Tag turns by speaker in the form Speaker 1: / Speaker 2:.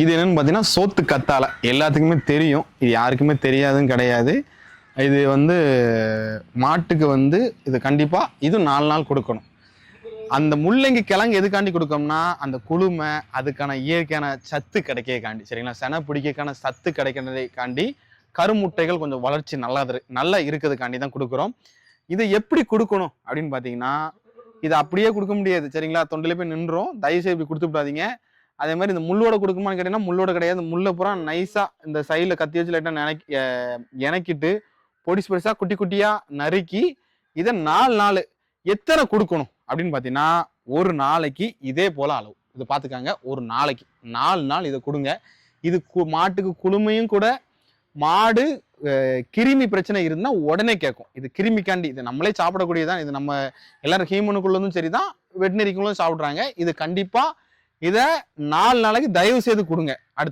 Speaker 1: இது என்னன்னு பார்த்தீங்கன்னா சோத்து கத்தாழை. எல்லாத்துக்குமே தெரியும். இது யாருக்குமே தெரியாதுன்னு கிடையாது. இது வந்து மாட்டுக்கு வந்து இது கண்டிப்பாக இது நாலு நாள் கொடுக்கணும். அந்த முள்ளங்கி கிழங்கு எதுக்காண்டி கொடுக்கோம்னா அந்த குளுமை அதுக்கான இயற்கையான சத்து கிடைக்கக்காண்டி சரிங்களா? சென பிடிக்கக்கான சத்து கிடைக்கிறதைக்காண்டி கருமுட்டைகள் கொஞ்சம் வளர்ச்சி நல்லா நல்லா இருக்கிறதுக்காண்டி தான் கொடுக்குறோம். இதை எப்படி கொடுக்கணும் அப்படின்னு பார்த்தீங்கன்னா இதை அப்படியே கொடுக்க முடியாது. சரிங்களா? தொண்டில போய் நின்றோம் தயவுசெய்து இப்படி கொடுத்து விடாதீங்க. அதே மாதிரி இந்த முள்ளோட கொடுக்குமான்னு கேட்டீங்கன்னா முள்ளோட கிடையாது. முள்ளை பூரா நைஸாக இந்த சைடில் கத்தி வச்சு லைட்டாக நினைக்க இணக்கிட்டு பொடிசு பொடிசாக குட்டி குட்டியாக நறுக்கி இதை நாலு நாள் எத்தனை கொடுக்கணும் அப்படின்னு பார்த்தீங்கன்னா ஒரு நாளைக்கு இதே போல் அளவு. இது பார்த்துக்காங்க. ஒரு நாளைக்கு. நாலு நாள் இதை கொடுங்க. இது கு- மாட்டுக்கு குளுமையும் கூட மாடு கிருமி பிரச்சனை இருந்தால் உடனே கேட்கும். இது கிருமிக்காண்டி இது நம்மளே சாப்பிடக்கூடியதான் இது நம்ம எல்லாரும் ஹீமனுக்குள்ளதும் சரி தான் வெட்டினரிக்குள்ளும் சாப்பிட்றாங்க. இது கண்டிப்பாக இதை நாலு நாளைக்கு தயவு செய்து கொடுங்க. அடுத்து